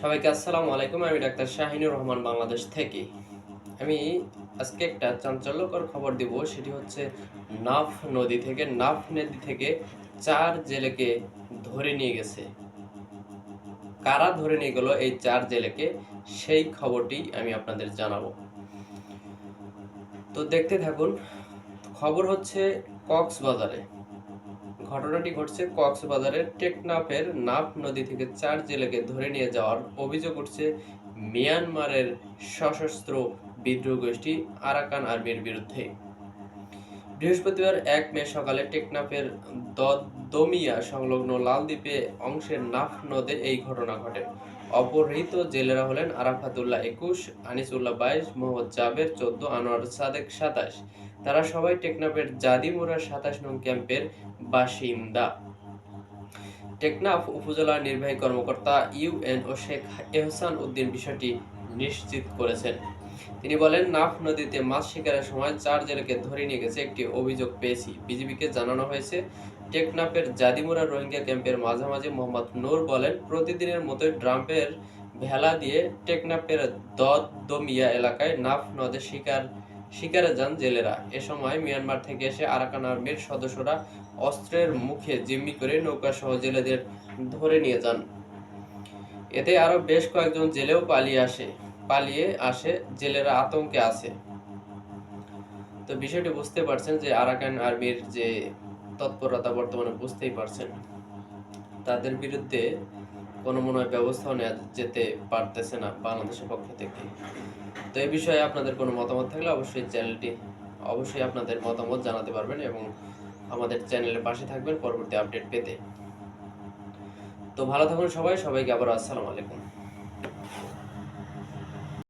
সবাইকে আসসালামু আলাইকুম, আমি ডাক্তার শাহিনুর রহমান বাংলাদেশ থেকে। আমি আজকে একটা চাঞ্চল্যকর খবর দিব, সেটি হচ্ছে নাফ নদী থেকে, নাফ নদী থেকে চার জেলেকে ধরে নিয়ে গেছে। কারা ধরে নিয়ে গেল এই চার জেলেকে, সেই খবরটি আমি আপনাদের জানাব। তো দেখতে থাকুন, খবর হচ্ছে কক্সবাজারে। ঘটনাটি ঘটছে কক্সবাজারের টেকনাফের নাফ নদী থেকে চার জেলেকে ধরে নিয়ে যাওয়ার অভিযোগ উঠছে। মিয়ানমারের সশস্ত্র বিদ্রোহ গোষ্ঠী আরাকান আর্মির বিরুদ্ধে। বৃহস্পতিবার এক মে সকালে টেকনাফের দদমিয়া সংলগ্ন লালদ্বীপে অংশের নাফ নদে এই ঘটনা ঘটে। অপহৃত জেলেরা হলেন আরাফাতুল্লাহ একুশ, আনিসুল্লাহ বাইশ, মোহাম্মদ জাবের চোদ্দ, আনোয়ার সাদেক সাতাশ। তারা সবাই টেকনাফের জাদিমুরা সাতাশ নং ক্যাম্পের বাসিন্দা। টেকনাফ উপজেলা নির্বাহী কর্মকর্তা ইউএনও শেখ এহসান উদ্দিন বিষয়টি নিশ্চিত করেছেন। তিনি বলেন, নাফ নদীতে মাছ শিকারের সময় চার জেলেকে ধরে নিয়ে গেছে একটি অভিযোগ পেয়েছি। বিজিবিকে জানানো হয়েছে, টেকনাফের জাদিমুরা রোহিঙ্গা ক্যাম্পের মাঝামাঝি মোহাম্মদ নূর বলেন, প্রতিদিনের মতোই ড্রাম্পের ভেলা দিয়ে টেকনাফের দদমিয়া এলাকায় নাফ নদে শিকার, শিকারে যান জেলেরা। এ সময় মিয়ানমার থেকে এসে আরাকান আর্মির সদস্যরা অস্ত্রের মুখে জিম্মি করে নৌকা সহ জেলেদের ধরে নিয়ে যান। এতে আরও বেশ কয়েকজন জেলেও পালিয়ে আসে। পালিয়ে আসে, জেলেরা আতঙ্কে আছে। তো বিষয়টি বুঝতে পারছেন যে আরাকান আর্মির যে তৎপরতা বর্তমানে বুঝতেই পারছেন। তাদের বিরুদ্ধে কোনো মনে হয় ব্যবস্থাও নেওয়া যেতে পারতেছে না বাংলাদেশের পক্ষ থেকে। তো এই বিষয়ে আপনাদের কোনো মতামত থাকলে অবশ্যই চ্যানেলটি, অবশ্যই আপনাদের মতামত জানাতে পারবেন এবং আমাদের চ্যানেলের পাশে থাকবেন পরবর্তী আপডেট পেতে। তো ভালো থাকুন সবাই, সবাইকে আবার আসসালামু আলাইকুম।